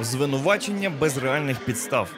Звинувачення без реальних підстав.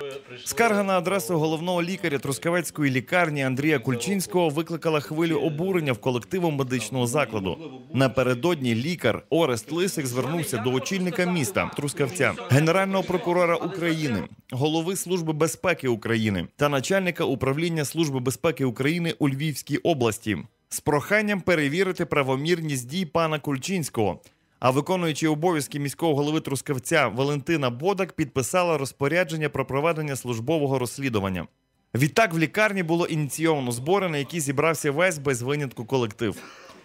Скарга на адресу головного лікаря Трускавецької лікарні Андрія Кульчинського викликала хвилю обурення в колективу медичного закладу. Напередодні лікар Орест Лисик звернувся до очільника міста Трускавця, генерального прокурора України, голови служби безпеки України та начальника управління служби безпеки України у Львівській області з проханням перевірити правомірність дій пана Кульчинського. А виконуючи обов'язки міського голови Трускавця Валентина Бодак підписала розпорядження про проведення службового розслідування. Відтак в лікарні було ініційовано збори, на які зібрався весь без винятку колектив.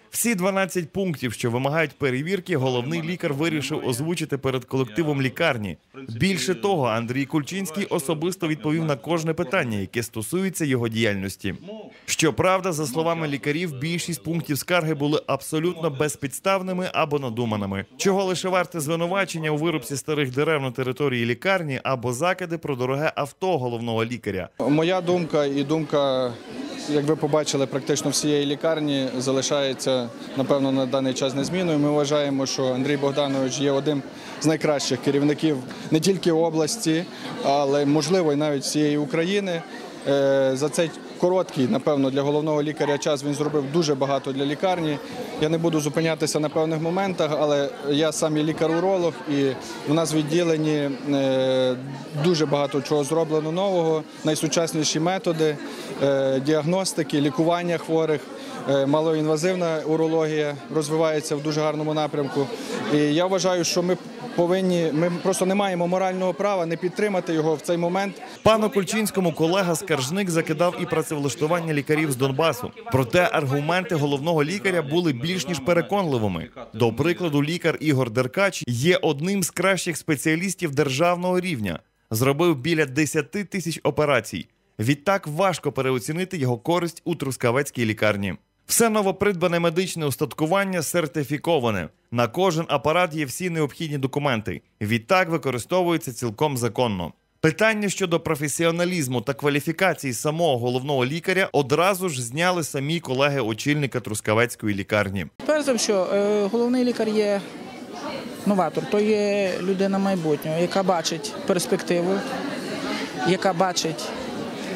Всі 12 пунктів, що вимагають перевірки, головний лікар вирішив озвучити перед колективом лікарні. Більше того, Андрій Кульчинський особисто відповів на кожне питання, яке стосується його діяльності. Щоправда, за словами лікарів, більшість пунктів скарги були абсолютно безпідставними або надуманими, чого лише варте звинувачення у вирубці старих дерев на території лікарні або закиди про дороге авто головного лікаря. Моя думка і думка, як ви побачили, практично всієї лікарні залишається напевно на даний час незмінною. Ми вважаємо, що Андрій Богданович є одним з найкращих керівників не тільки області, але можливо і навіть всієї України. Е, За цей короткий, напевно, для головного лікаря час він зробив дуже багато для лікарні. Я не буду зупинятися на певних моментах, але я сам є лікар-уролог, і в нас в відділенні е, дуже багато чого зроблено нового, найсучасніші методи е, діагностики, лікування хворих. Е, Малоінвазивна урологія розвивається в дуже гарному напрямку. І я вважаю, що ми повинні, ми просто не маємо морального права не підтримати його в цей момент. Пану Кульчинському колега Скаржник закидав і працевлаштування лікарів з Донбасу. Проте аргументи головного лікаря були більш ніж переконливими. До прикладу, лікар Ігор Деркач є одним з кращих спеціалістів державного рівня. Зробив біля 10 тисяч операцій. Відтак важко переоцінити його користь у трускавецькій лікарні. Все новопридбане медичне устаткування сертифіковане. На кожен апарат є всі необхідні документи. Відтак використовується цілком законно. Питання щодо професіоналізму та кваліфікації самого головного лікаря одразу ж зняли самі колеги очільника Трускавецької лікарні. Перш за все, е, головний лікар є новатор, то є людина майбутнього, яка бачить перспективу, яка бачить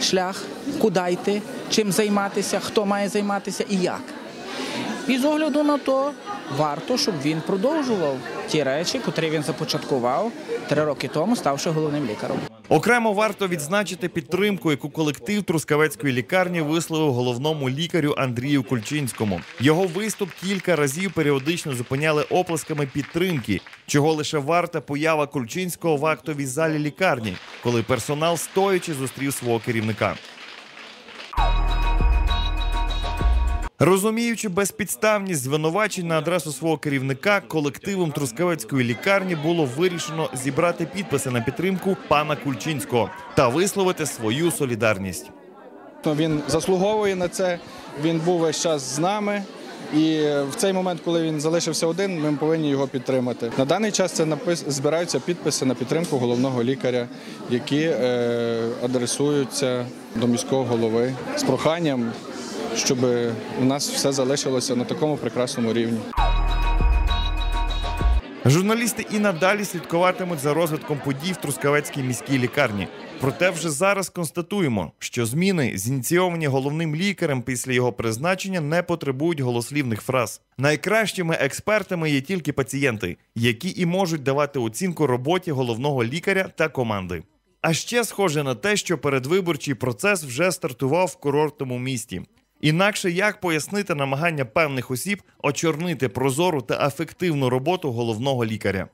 шлях, куди йти, чим займатися, хто має займатися і як. І з огляду на то варто, щоб він продовжував ті речі, котрі він започаткував три роки тому, ставши головним лікарем. Окремо варто відзначити підтримку, яку колектив Трускавецької лікарні висловив головному лікарю Андрію Кульчинському. Його виступ кілька разів періодично зупиняли оплесками підтримки, чого лише варта поява Кульчинського в актовій залі лікарні, коли персонал стоячи зустрів свого керівника. Розуміючи безпідставність звинувачень на адресу свого керівника, колективом Трускавецької лікарні було вирішено зібрати підписи на підтримку пана Кульчинського та висловити свою солідарність. Він заслуговує на це. Він був весь час з нами. І в цей момент, коли він залишився один, ми повинні його підтримати. На даний час це напис... збираються підписи на підтримку головного лікаря, які е, адресуються до міського голови з проханням, щоб у нас все залишилося на такому прекрасному рівні. Журналісти і надалі слідкуватимуть за розвитком подій в Трускавецькій міській лікарні. Проте вже зараз констатуємо, що зміни, зініційовані головним лікарем після його призначення, не потребують голослівних фраз. Найкращими експертами є тільки пацієнти, які і можуть давати оцінку роботі головного лікаря та команди. А ще схоже на те, що передвиборчий процес вже стартував в курортному місті. Інакше як пояснити намагання певних осіб очорнити прозору та ефективну роботу головного лікаря?